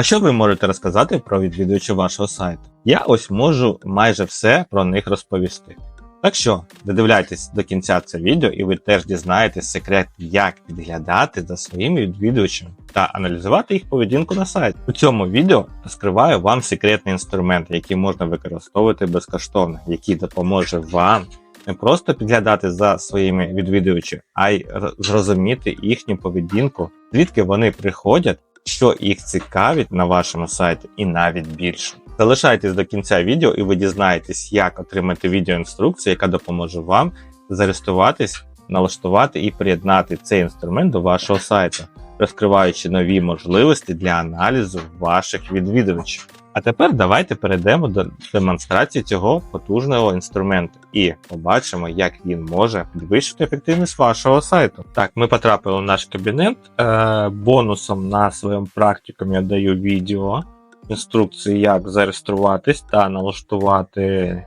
А що ви можете розказати про відвідувачів вашого сайту? Я ось можу майже все про них розповісти. Так що, додивляйтесь до кінця це відео, і ви теж дізнаєтесь секрет, як підглядати за своїми відвідувачами та аналізувати їх поведінку на сайті. У цьому відео розкриваю вам секретний інструмент, який можна використовувати безкоштовно, який допоможе вам не просто підглядати за своїми відвідувачами, а й зрозуміти їхню поведінку, звідки вони приходять, що їх цікавить на вашому сайті, і навіть більше. Залишайтесь до кінця відео, і ви дізнаєтесь, як отримати відеоінструкцію, яка допоможе вам зареєструватись, налаштувати і приєднати цей інструмент до вашого сайту, розкриваючи нові можливості для аналізу ваших відвідувачів. А тепер давайте перейдемо до демонстрації цього потужного інструменту і побачимо, як він може підвищити ефективність вашого сайту. Так, ми потрапили в наш кабінет. Е, бонусом на своєму практикумі я даю відео інструкції, як зареєструватись та налаштувати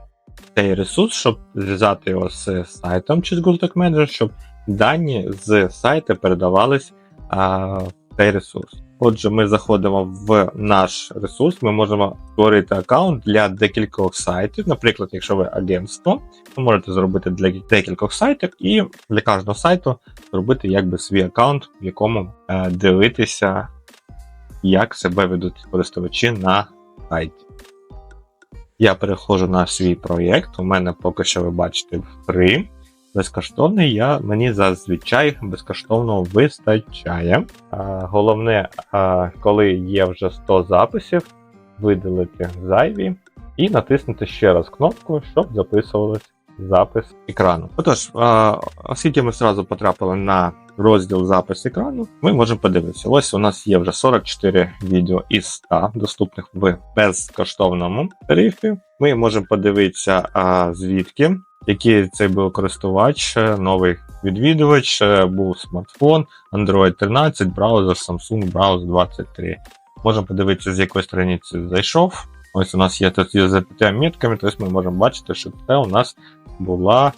цей ресурс, щоб зв'язати його з сайтом чи з Google Tag Manager, щоб дані з сайту передавались в цей ресурс. Отже, ми заходимо в наш ресурс, ми можемо створити аккаунт для декількох сайтів. Наприклад, якщо ви агентство, ви можете зробити для декількох сайтів і для кожного сайту зробити якби свій аккаунт, в якому е, дивитися, як себе ведуть користувачі на сайті. Я переходжу на свій проєкт. У мене поки що ви бачите фри. Безкоштовний я мені зазвичай безкоштовно вистачає. А, головне, а, коли є вже 100 записів, видалити зайві і натиснути ще раз кнопку, щоб записувалось запис екрану. Отож, оскільки ми одразу потрапили на розділ запис екрану, ми можемо подивитися. Ось у нас є вже 44 відео із 100 доступних в безкоштовному тарифі. Ми можемо подивитися, звідки який це був користувач, е, новий відвідувач, е, був смартфон, Android 13, браузер Samsung Browse 23. Можемо подивитися, з якої страниці зайшов. Ось у нас є тут зап'яття мітками, тобто ми можемо бачити, що це у нас була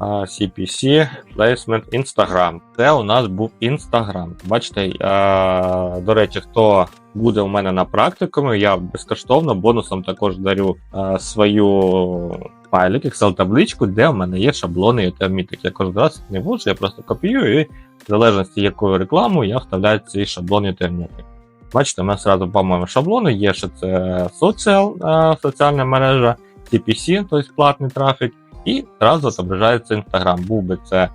CPC Placement Instagram. Це у нас був Instagram. Бачите, а, до речі, хто буде у мене на практикумі, я безкоштовно бонусом також дарю свою файлик, Excel табличку, де у мене є шаблони та міток. Я кожен раз не вводжу, я просто копіюю і в залежності якою рекламу я вставляю ці шаблони та мітки. Бачите, у нас одразу, по-моєму, шаблони є, що це соціал, соціальна мережа, CPC, тобто платний трафік, і одразу відображається Instagram. Був би це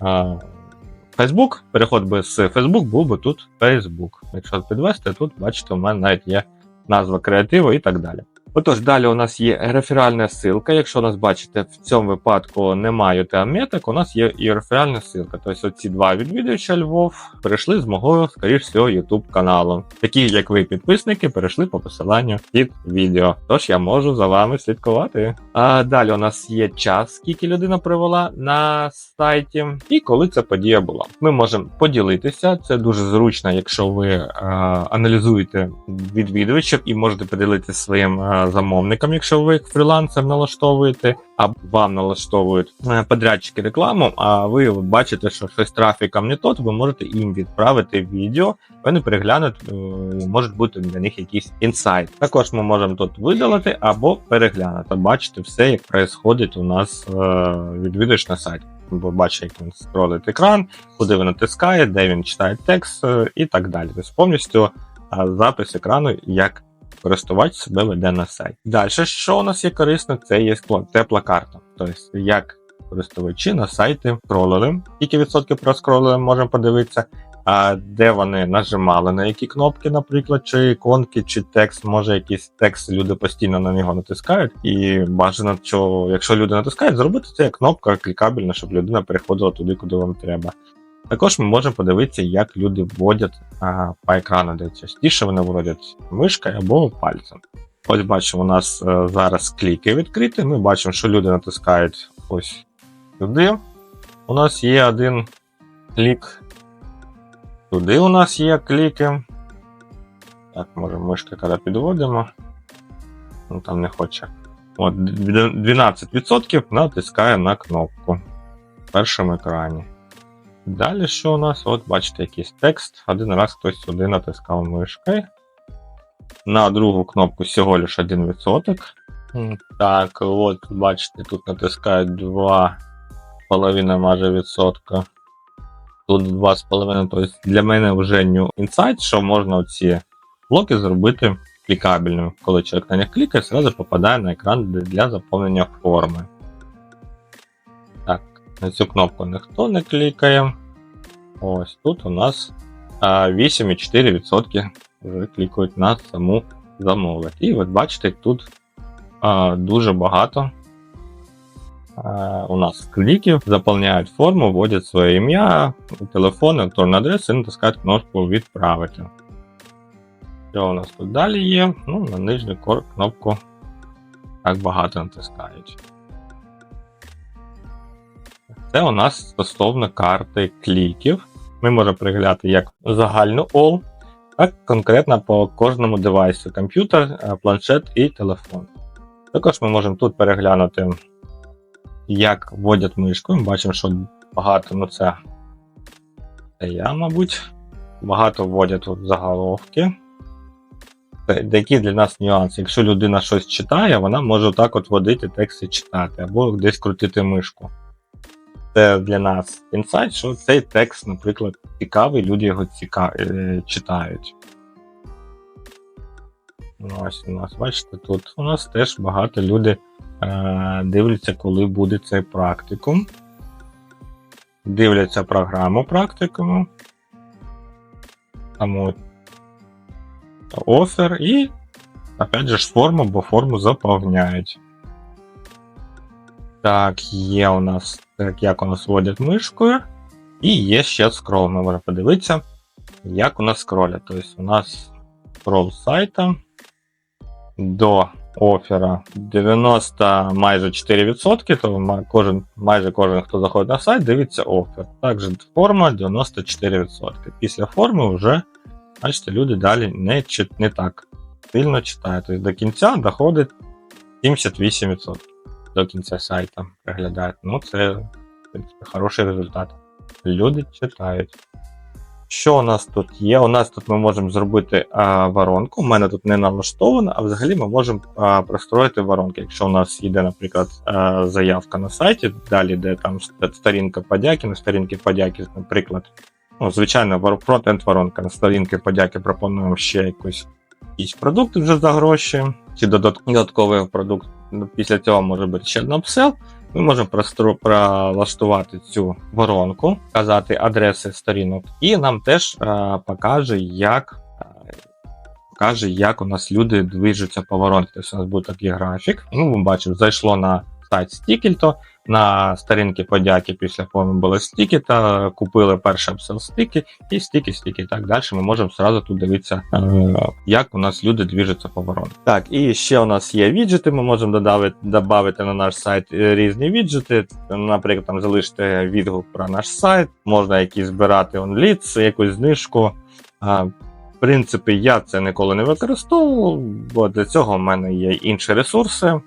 а, Facebook, переход би з Facebook, був би тут Facebook. Якщо підвести, тут бачите, у мене навіть є назва креативу і так далі. Отож, далі у нас є реферальна ссылка. Якщо у нас бачите, в цьому випадку немає меток, у нас є і реферальна ссылка. Тобто оці два відвідувача Львов перейшли з мого, скоріш всього, YouTube каналу. Такі, як ви, підписники, перейшли по посиланню під відео. Тож я можу за вами слідкувати. А далі у нас є час, скільки людина провела на сайті, і коли ця подія була. Ми можемо поділитися. Це дуже зручно, якщо ви е, аналізуєте відвідувачів і можете поділитися своїм е, замовникам, якщо ви фрілансер налаштовуєте, а вам налаштовують е, подрядчики рекламу, а ви бачите, що щось трафіком не тот, ви можете їм відправити відео, вони переглянуть, е, можуть бути для них якийсь інсайт. Також ми можемо тут видалити або переглянути. Бачите все, як відбувається у нас е, відвідувач на сайті. Бо бачить, як він скролить екран, куди він натискає, де він читає текст і так далі. Тобто повністю запис екрану, як користувач себе веде на сайт. Далі, що у нас є корисно, це є тепла карта. Тобто, як користувачі на сайті скролили, скільки відсотків проскролили, можемо подивитися, а де вони нажимали на які кнопки, наприклад, чи іконки, чи текст, може якийсь текст, люди постійно на нього натискають. І бажано, що якщо люди натискають, зробити це як кнопка клікабельна, щоб людина переходила туди, куди вам треба. Також ми можемо подивитися, як люди вводять а, по екрану, де частіше вони вводять мишкою або пальцем. Ось бачимо, у нас е, зараз кліки відкриті. Ми бачимо, що люди натискають ось сюди. У нас є один клік. Туди у нас є кліки. Так, може мишки, коли підводимо. Ну там не хоче. От 12% натискає на кнопку в першому екрані. Далі що у нас? От бачите, якийсь текст. Один раз хтось сюди натискав мишкою. На другу кнопку всього лиш 1%. Так, от бачите, тут натискають 2,5 майже відсотка. Тут 2,5. Тобто для мене вже new insight, що можна ці блоки зробити клікабельними. Коли чоловік на них клікає, зразу попадає на екран для заповнення форми. На цю кнопку ніхто не клікає. Ось тут у нас 8,4% вже клікають на саму замовлення. І от бачите, тут дуже багато у нас кліків, заповняють форму, вводять своє ім'я, телефон, електронну адресу і натискають кнопку відправити. Що у нас тут далі є? Ну, на нижню кнопку так багато натискають. Це у нас стосовно карти кліків. Ми можемо переглядати як загальну all, так конкретно по кожному девайсу: комп'ютер, е, планшет і телефон. Також ми можемо тут переглянути, як вводять мишку. Ми бачимо, що багато, ну це, це я, мабуть, багато вводять тут заголовки. Деякі для нас нюанси. Якщо людина щось читає, вона може так от водити текст і читати, або десь крутити мишку. Це для нас інсайт, що цей текст, наприклад, цікавий, люди його ціка... е, читають. Ну, Ось у нас, бачите, тут у нас теж багато люди е, дивляться, коли буде цей практикум. Дивляться програму практикуму. Там офер і, опять же, форму, бо форму заповняють. Так, є у нас, так, як у нас вводять мишкою. І є ще скрол. Ми можемо подивитися, як у нас скролять. Тобто у нас скрол сайта до оффера 90 майже 4%, то кожен, майже кожен, хто заходить на сайт, дивиться офер. Також форма 94%. Після форми вже, бачите, люди далі не, не так сильно читають. Тобто до кінця доходить 78% до кінця сайта переглядають. Ну, це в принципі, хороший результат. Люди читають. Що у нас тут є? У нас тут ми можемо зробити а, воронку. У мене тут не налаштовано, а взагалі ми можемо а, простроїти воронки. Якщо у нас йде, наприклад, а, заявка на сайті, далі йде там сторінка подяки, на сторінки подяки, наприклад. Ну, звичайно, фронт-енд воронка. На сторінки подяки пропонуємо ще якусь якийсь продукт вже за гроші, чи додат- додатковий продукт. Ну, Після цього може бути ще один апсел. Ми можемо пролаштувати цю воронку, вказати адреси сторінок, і нам теж е, покаже, як, е, покаже, як у нас люди движуться по воронці. Тобто у нас буде такий графік. Ну, ми бачимо, зайшло на сайт Стікільто, на сторінки подяки після форми були стіки, та купили перший апсел стіки, і стіки, стіки. Так далі. Ми можемо сразу тут дивитися, е, як у нас люди движуться по воронці. Так, і ще у нас є віджити. Ми можемо додати на наш сайт е, різні віджити. Наприклад, там залишити відгук про наш сайт, можна якісь збирати онліц, якусь знижку. В принципі, я це ніколи не використовував, бо для цього в мене є інші ресурси.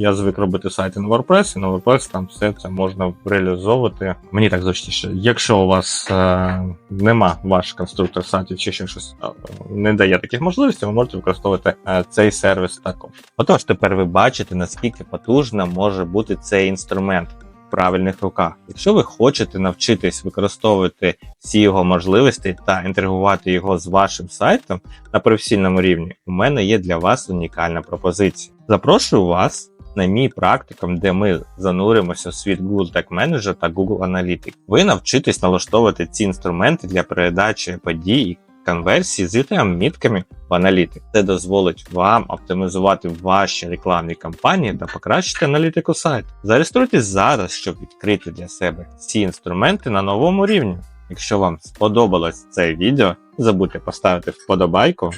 Я звик робити сайти на WordPress, і на WordPress там все це можна реалізовувати. Мені так зручніше. Якщо у вас е, нема ваш конструктор сайтів чи ще щось е, не дає таких можливостей, ви можете використовувати е, цей сервіс також. Отож, тепер ви бачите, наскільки потужна може бути цей інструмент правильних руках. Якщо ви хочете навчитись використовувати всі його можливості та інтегрувати його з вашим сайтом на професійному рівні, у мене є для вас унікальна пропозиція. Запрошую вас на мій практикум, де ми зануримося в світ Google Tag Manager та Google Analytics. Ви навчитесь налаштовувати ці інструменти для передачі подій і конверсії з UTM-мітками в аналітик. Це дозволить вам оптимізувати ваші рекламні кампанії та покращити аналітику сайту. Зареєструйтесь зараз, щоб відкрити для себе ці інструменти на новому рівні. Якщо вам сподобалось це відео, не забудьте поставити вподобайку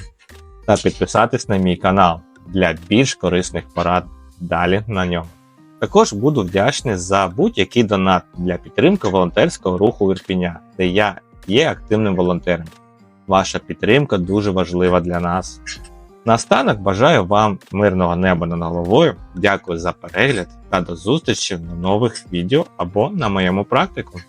та підписатись на мій канал для більш корисних порад далі на ньому. Також буду вдячний за будь-який донат для підтримки волонтерського руху Ірпіня, де я є активним волонтером. Ваша підтримка дуже важлива для нас. Наостанок бажаю вам мирного неба над головою. Дякую за перегляд та до зустрічі на нових відео або на моєму практику.